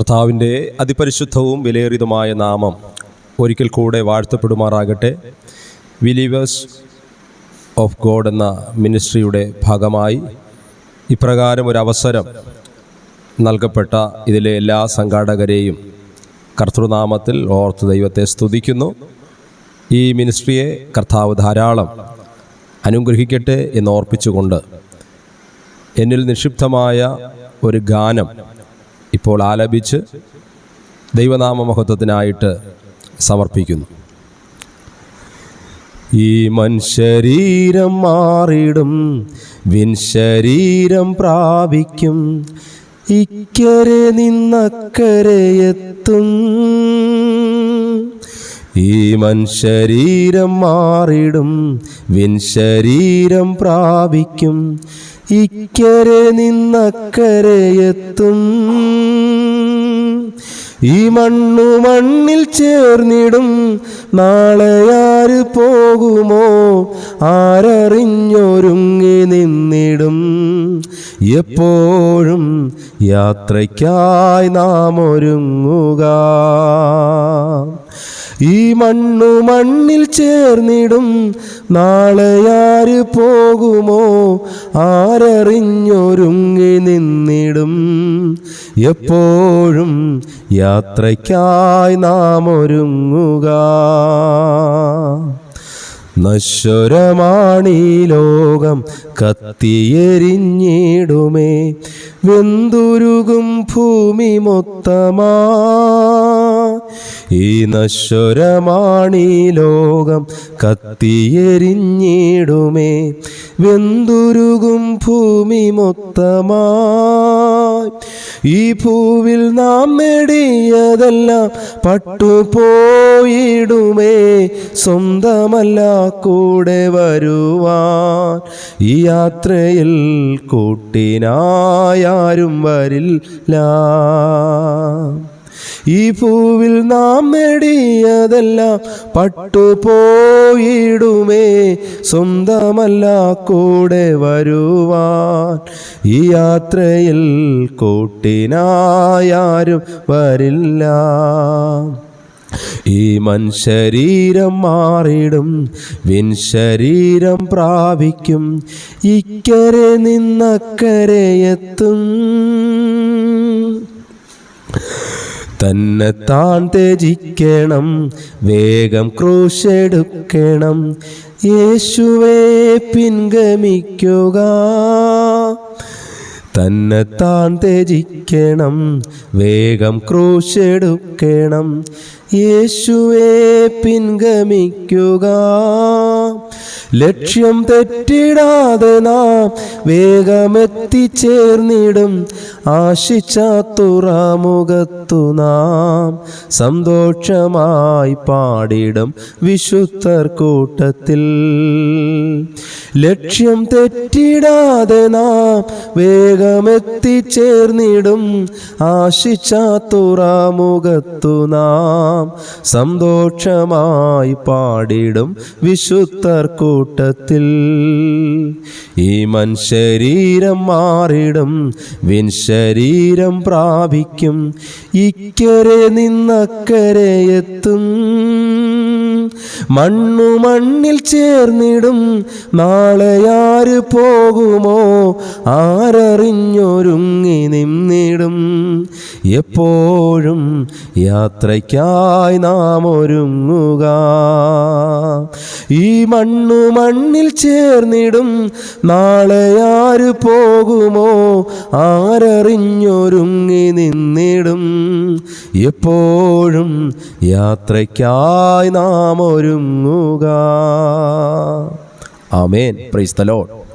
കർത്താവിന്റെ അതിപരിശുദ്ധവും വിലയേറിയതുമായ നാമം ഒരിക്കൽ കൂടെ വാഴ്ത്തപ്പെടുമാറാകട്ടെ. വിലീവേഴ്സ് ഓഫ് ഗോഡ് എന്ന മിനിസ്ട്രിയുടെ ഭാഗമായി ഇപ്രകാരം ഒരു അവസരം നൽകപ്പെട്ട ഇതിലെ എല്ലാ സംഘാടകരെയും കർത്തൃനാമത്തിൽ ഓർത്ത് ദൈവത്തെ സ്തുതിക്കുന്നു. ഈ മിനിസ്ട്രിയെ കർത്താവ് ധാരാളം അനുഗ്രഹിക്കട്ടെ എന്നോർപ്പിച്ചുകൊണ്ട് എന്നിൽ നിക്ഷിപ്തമായ ഒരു ഗാനം ഇപ്പോൾ ആലപിച്ച് ദൈവനാമ മഹത്വത്തിനായിട്ട് സമർപ്പിക്കുന്നു. ഈ മൻശരീരം മാറിടും വിൻശരീരം പ്രാപിക്കും ഇക്കരെ നിന്നക്കരെ എത്തും. ഈ മൻശരീരം മാറിടും വിൻശരീരം പ്രാപിക്കും ഇക്കരെ നിന്നക്കരെ എത്തും. ഈ മണ്ണു മണ്ണിൽ ചേർന്നിടും നാളെ ആര് പോകുമോ ആരറിഞ്ഞൊരുങ്ങി നിന്നിടും. എപ്പോഴും യാത്രയ്ക്കായി നാം ഒരുങ്ങുക ഈ മണ്ണു മണ്ണിൽ ചേർന്നിടും. നാളെ ആര് പോകുമോ? ആരറിഞ്ഞൊരുങ്ങി നിന്നിടും. എപ്പോഴും യാത്രയ്ക്കായി നാം ഒരുങ്ങുക. നശ്വരമാണീ ലോകം കത്തിയെരിഞ്ഞിടുമേ. വെന്തുരുകും ഭൂമി മൊത്തമാ. ഈ നശ്വരമാണി ലോകം കത്തിയെരിഞ്ഞിടുമേ. വെന്തുരുകും ഭൂമി മൊത്തമായി. ഈ ഭൂവിൽ നാം നേടിയതെല്ലാം പട്ടുപോയിടുമേ. സ്വന്തമല്ല കൂടെ വരുവാൻ. ഈ യാത്രയിൽ കൂട്ടിനായാരും വരില്ല. ഈ പൂവിൽ നാം നേടിയതെല്ലാം പട്ടുപോയിടുമേ. സ്വന്തമല്ല കൂടെ വരുവാൻ. ഈ യാത്രയിൽ കൂട്ടിനായാരും വരില്ല. ഈ മൻ ശരീരം മാറിടും വിൻ ശരീരം പ്രാപിക്കും. ഇക്കരെ നിന്നക്കരെ എത്തും. തന്നെ താൻ ത്യജിക്കണം വേഗം ക്രൂശെടുക്കണം. യേശുവേ പിൻഗമിക്കുക. തന്നെ താൻ ത്യജിക്കണം വേഗം ക്രൂശെടുക്കണം. യേശുവേ പിൻഗമിക്കുക. ലക്ഷ്യം തെറ്റിടാതെ നാം വേഗമെത്തിച്ചേർന്നിടും. ആശിച്ച തുറമുഖത്തു നാം സന്തോഷമായി പാടിടും വിശുദ്ധർ കൂട്ടത്തിൽ. ലക്ഷ്യം തെറ്റിടാതെ നാം വേഗമെത്തിച്ചേർന്നിടും ആശിച്ച തുറമുഖത്തു നാം സന്തോഷമായി പാടിടും വിശുദ്ധർ കൂട്ടത്തിൽ. ഈ മൻ ശരീരം മാറിടും വിൻ ശരീരം പ്രാപിക്കും ഇക്കരെ നിന്നക്കരെ എത്തും. മണ്ണു മണ്ണിൽ ചേർന്നിടും. നാളെ ആര് പോകുമോ? ആരറിഞ്ഞൊരുങ്ങി നിന്നിടും. എപ്പോഴും യാത്രയ്ക്കായി നാം ഒരുങ്ങുക. ഈ മണ്ണു മണ്ണിൽ ചേർന്നിടും. നാളെ ആര് പോകുമോ? ആരറിഞ്ഞൊരുങ്ങി നിന്നിടും. എപ്പോഴും യാത്രയ്ക്കായി നാം ഒരുങ്ങുക. ആമേൻ. Praise Lord